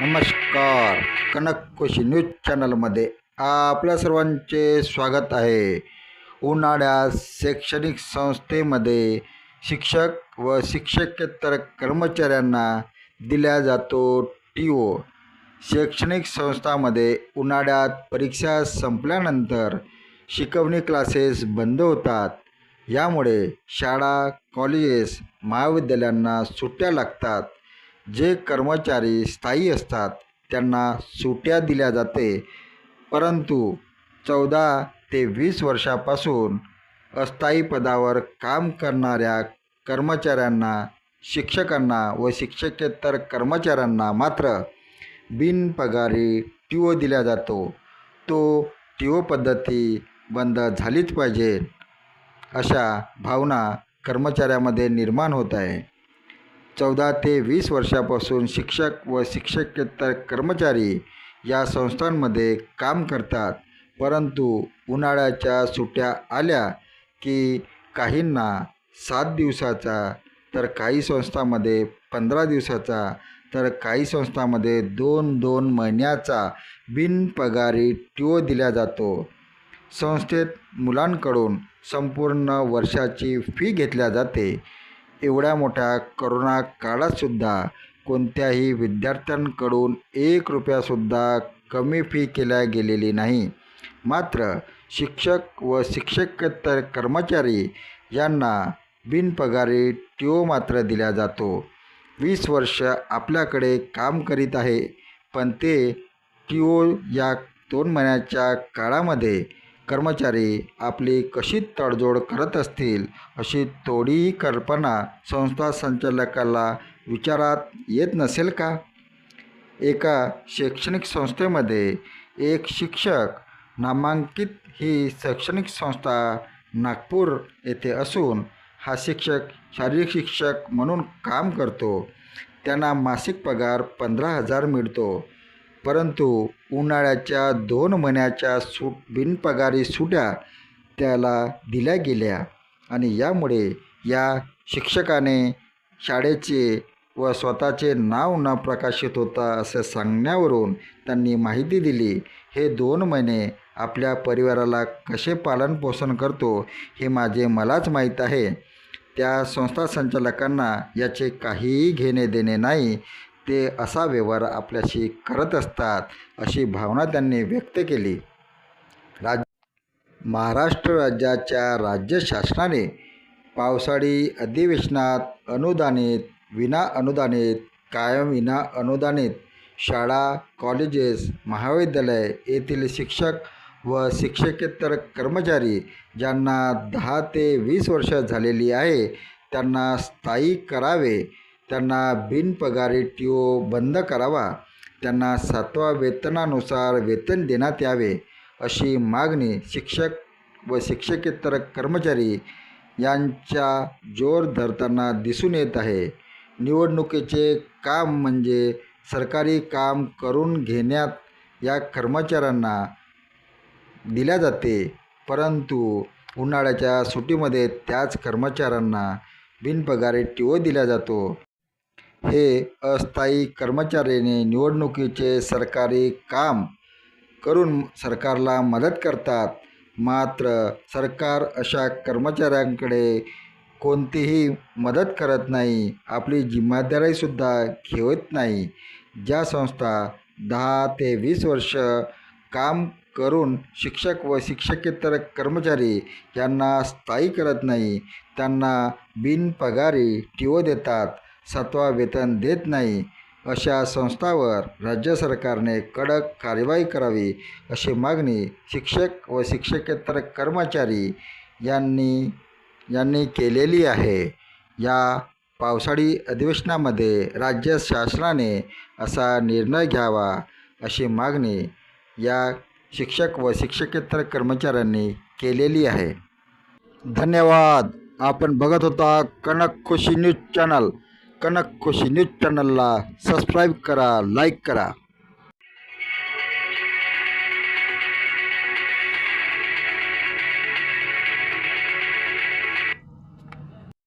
नमस्कार. कनक न्यूज चॅनलमध्ये आपल्या सर्वांचे स्वागत आहे. उन्हाळ्यात शैक्षणिक संस्थेमध्ये शिक्षक व शिक्षकेतर कर्मचाऱ्यांना दिल्या जातो टी ओ शैक्षणिक संस्थामध्ये उन्हाळ्यात परीक्षा संपल्यानंतर शिकवणी क्लासेस बंद होतात. यामुळे शाळा कॉलेजेस महाविद्यालयांना सुट्ट्या लागतात. जे कर्मचारी स्थायी असतात त्यांना सुट्ट्या दिल्या जाते. परंतु चौदा ते वीस वर्षापासून अस्थायी पदावर काम करणाऱ्या कर्मचाऱ्यांना शिक्षकांना व शिक्षकेतर कर्मचाऱ्यांना मात्र बिनपगारी टी ओ दिला जातो. तो टी ओ पद्धती बंद झालीच पाहिजे अशा भावना कर्मचाऱ्यामध्ये निर्माण होत आहे. चौदा ते वीस वर्षापासून शिक्षक व शिक्षकेतर कर्मचारी या संस्थांमध्ये काम करतात. परंतु उन्हाळ्याच्या सुट्ट्या आल्या की काहींना सात दिवसाचा तर काही संस्थांमध्ये पंधरा दिवसाचा तर काही संस्थांमध्ये दोन दोन महिन्याचा बिनपगारी टिओ दिला जातो. संस्थेत मुलांकडून संपूर्ण वर्षाची फी घेतल्या जाते. एवढ्या मोठ्या करोना काळातसुद्धा कोणत्याही विद्यार्थ्यांकडून एक रुपयासुद्धा कमी फी केल्या गेलेली नाही. मात्र शिक्षक व शिक्षकेतर कर्मचारी यांना बिनपगारी टीओ मात्र दिला जातो. वीस वर्ष आपल्याकडे काम करीत आहे पण ते टीओ या दोन महिन्याच्या काळामध्ये कर्मचारी आपली कशी तडजोड करत असतील अशी थोडीही कल्पना संस्था संचालकाला विचारात येत नसेल का? एका शैक्षणिक संस्थेमध्ये एक शिक्षक नामांकित ही शैक्षणिक संस्था नागपूर येथे असून हा शिक्षक शारीरिक शिक्षक म्हणून काम करतो. त्यांना मासिक पगार पंधरा हजार मिळतो. परंतु उन्हाळ्याच्या दोन महिन्याच्या सूट बिनपगारी सुट्या त्याला दिल्या गेल्या आणि यामुळे या शिक्षकाने शाळेचे व स्वतःचे नाव न प्रकाशित होता असे सांगण्यावरून त्यांनी माहिती दिली हे दोन महिने आपल्या परिवाराला कसे पालनपोषण करतो हे माझे मलाच माहीत आहे. त्या संस्था संचालकांना याचे काहीही घेणे देणे नाही. ते असा व्यवहार आपल्याशी करत असतात अशी भावना त्यांनी व्यक्त केली. राज महाराष्ट्र राज्याच्या राज्य शासनाने पावसाळी अधिवेशनात अनुदानित विना अनुदानित कायम विना अनुदानित शाळा कॉलेजेस महाविद्यालय येथील शिक्षक व शिक्षकेतर कर्मचारी ज्यांना दहा ते वीस वर्ष झालेली आहे त्यांना स्थायी करावे त्यांना बिनपगारी टी ओ बंद करावा. त्यांना सातवा वेतनानुसार वेतन देण्यात यावे अशी मागणी शिक्षक व शिक्षकेतर कर्मचारी यांच्या जोर धरताना दिसून येत आहे. निवडणुकीचे काम म्हणजे सरकारी काम करून घेण्यात या कर्मचाऱ्यांना दिल्या जाते. परंतु उन्हाळ्याच्या सुट्टीमध्ये त्याच कर्मचाऱ्यांना बिनपगारी टी ओ दिला जातो. हे अस्थायी कर्मचाऱ्याने निवडणुकीचे सरकारी काम करून सरकारला मदत करतात. मात्र सरकार अशा कर्मचाऱ्यांकडे कोणतीही मदत करत नाही. आपली जिम्मेदारीसुद्धा घेत नाही. ज्या संस्था दहा ते वीस वर्ष काम करून शिक्षक व शिक्षकेतर कर्मचारी यांना स्थायी करत नाही त्यांना बिनपगारी टिओ देतात. सातवा वेतन देत नाही अशा संस्थावर राज्य सरकारने कडक कारवाई करावी अशी मागणी शिक्षक व शिक्षकेतर कर्मचारी यांनी यांनी केलेली आहे. या पावसाळी अधिवेशनामध्ये राज्य शासनाने असा निर्णय घ्यावा अशी मागणी या शिक्षक व शिक्षकेतर कर्मचाऱ्यांनी केलेली आहे. धन्यवाद. आपण बघत होता Kanak Khushi news channel. Kanak Khushi news चॅनलला सबस्क्राईब करा लाईक करा